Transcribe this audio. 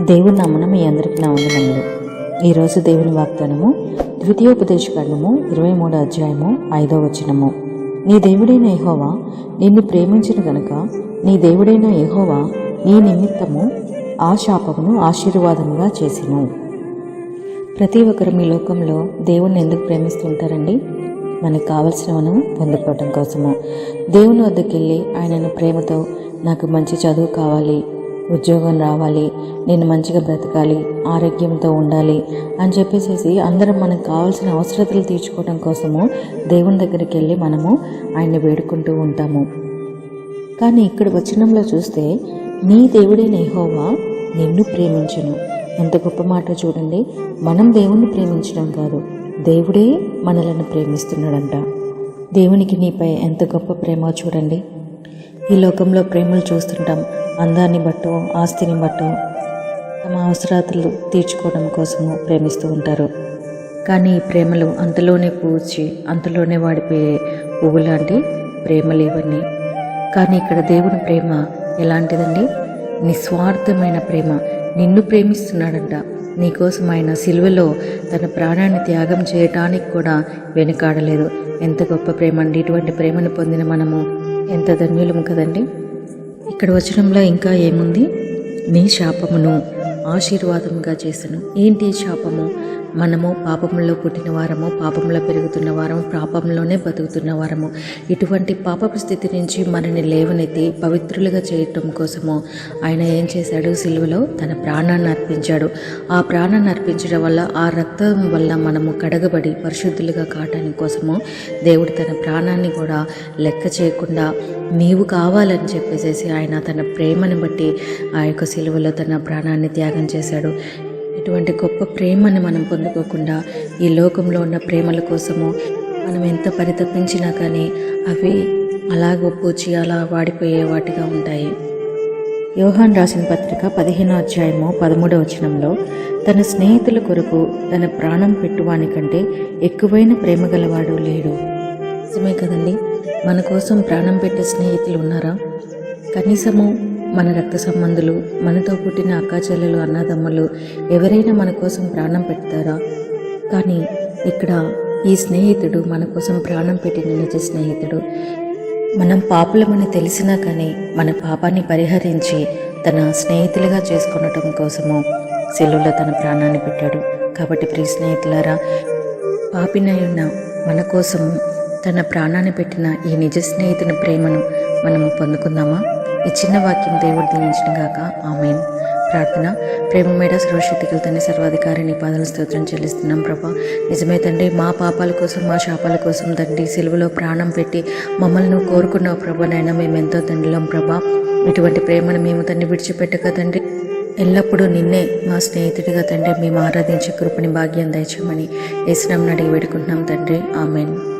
దేవుని నామన మీ అందరికీ నా వందనములు. ఈరోజు దేవుని వాగ్దానము ద్వితీయోపదేశకాండము ఇరవై మూడో అధ్యాయము ఐదో వచనము. నీ దేవుడైన ఎహోవా నిన్ను ప్రేమించిన గనుక నీ దేవుడైన ఎహోవా నీ నిమిత్తము ఆ శాపమును ఆశీర్వాదముగా చేసిను. ప్రతి ఒక్కరు మీ లోకంలో దేవుణ్ణి ఎందుకు ప్రేమిస్తుంటారండి? మనకు కావలసినవను పొందుకోవటం కోసము. దేవుని వద్దకెళ్ళి ఆయనను ప్రేమతో నాకు మంచి చదువు కావాలి ఉద్యోగం రావాలి నేను మంచిగా బ్రతకాలి ఆరోగ్యంతో ఉండాలి అని చెప్పేసి అందరం మనకు కావాల్సిన అవసరతలు తీర్చుకోవడం కోసము దేవుని దగ్గరికి వెళ్ళి మనము ఆయన్ని వేడుకుంటూ ఉంటాము. కానీ ఇక్కడ వచనంలో చూస్తే నీ దేవుడే నేహోవా నిన్ను ప్రేమించను. ఎంత గొప్ప మాట చూడండి. మనం దేవుణ్ణి ప్రేమించడం కాదు దేవుడే మనలను ప్రేమిస్తున్నాడంట. దేవునికి నీపై ఎంత గొప్ప ప్రేమ చూడండి. ఈ లోకంలో ప్రేమలు చూస్తుంటాం అందాన్ని బట్టో ఆస్తిని బట్టో తమ అవసరాలు తీర్చుకోవడం కోసము ప్రేమిస్తూ ఉంటారు. కానీ ఈ ప్రేమలు అంతలోనే పూచి అంతలోనే వాడిపోయే పువ్వు లాంటి ప్రేమలు ఇవన్నీ కానీ ఇక్కడ దేవుని ప్రేమ ఎలాంటిదండి? నిస్వార్థమైన ప్రేమ. నిన్ను ప్రేమిస్తున్నాడంట. నీకోసం ఆయన సిలువలో తన ప్రాణాన్ని త్యాగం చేయటానికి కూడా వెనుకాడలేదు. ఎంత గొప్ప ప్రేమ అండి ఇటువంటి ప్రేమను పొందిన మనము ఎంత ధన్యులం కదండి? ఇక్కడ వచనంలో ఇంకా ఏముంది? నీ శాపమును ఆశీర్వాదముగా చేశాను ఏంటి శాపము? మనము పాపంలో పుట్టిన వారము పాపంలో పెరుగుతున్న వారము పాపంలోనే బతుకుతున్న వారము. ఇటువంటి పాపపు స్థితి నుంచి మనని లేవనెత్తి పవిత్రులుగా చేయటం కోసము ఆయన ఏం చేశాడు? సిలువలో తన ప్రాణాన్ని అర్పించాడు. ఆ ప్రాణాన్ని అర్పించడం వల్ల ఆ రక్తం వల్ల మనము కడగబడి పరిశుద్ధులుగా కావటానికి కోసము దేవుడు తన ప్రాణాన్ని కూడా లెక్క చేయకుండా నీవు కావాలని చెప్పేసేసి ఆయన తన ప్రేమను బట్టి ఆ యొక్క సిలువలో తన ప్రాణాన్ని త్యాగం చేశాడు. ఇటువంటి గొప్ప ప్రేమని మనం పొందుకోకుండా ఈ లోకంలో ఉన్న ప్రేమల కోసము మనం ఎంత పరితపించినా కానీ అవి అలాగ పూచి అలా వాడిపోయే వాటిగా ఉంటాయి. యోహాన్ రాసిన పత్రిక పదిహేనో అధ్యాయము పదమూడవ వచనంలో తన స్నేహితుల కొరకు తన ప్రాణం పెట్టువానికంటే ఎక్కువైన ప్రేమ గలవాడు లేడు. నిజమే కదండి? మన కోసం ప్రాణం పెట్టే స్నేహితులు ఉన్నారా? కనీసము మన రక్త సంబంధులు మనతో పుట్టిన అక్కా చెల్లెలు అన్నదమ్ములు ఎవరైనా మన కోసం ప్రాణం పెడతారా? కానీ ఇక్కడ ఈ స్నేహితుడు మన కోసం ప్రాణం పెట్టిన నిజ స్నేహితుడు. మనం పాపులమని తెలిసినా కానీ మన పాపాన్ని పరిహరించి తన స్నేహితులుగా చేసుకొనటం కోసము సెల్లులో తన ప్రాణాన్ని పెట్టాడు. కాబట్టి ప్రియ స్నేహితులారా పాపినై మన కోసం తన ప్రాణాన్ని పెట్టిన ఈ నిజ స్నేహితుని ప్రేమను మనము పొందుకుందామా? ఈ చిన్న వాక్యం దేవుడు దీవించిన గాక. ఆమె ప్రార్థన. ప్రేమ మేడ సర్వశక్తికల తండ్రి సర్వాధికారి నీ పాదల స్తోత్రం చెల్లిస్తున్నాం ప్రభా. నిజమే తండ్రి మా పాపాల కోసం మా శాపాల కోసం తండ్రి సెలవులో ప్రాణం పెట్టి మమ్మల్ని కోరుకున్నావు ప్రభా. నైనా మేము ఎంతో తండ్రిలం ప్రభా. ఇటువంటి ప్రేమను మేము తండ్రి విడిచిపెట్టక తండ్రి. ఎల్లప్పుడూ నిన్నే మా స్నేహితుడిగా తండ్రి మేము ఆరాధించే కృపని భాగ్యం దయచేయమని యేసునామని అడిగి వేడుకుంటున్నాం తండ్రి. ఆమెన్.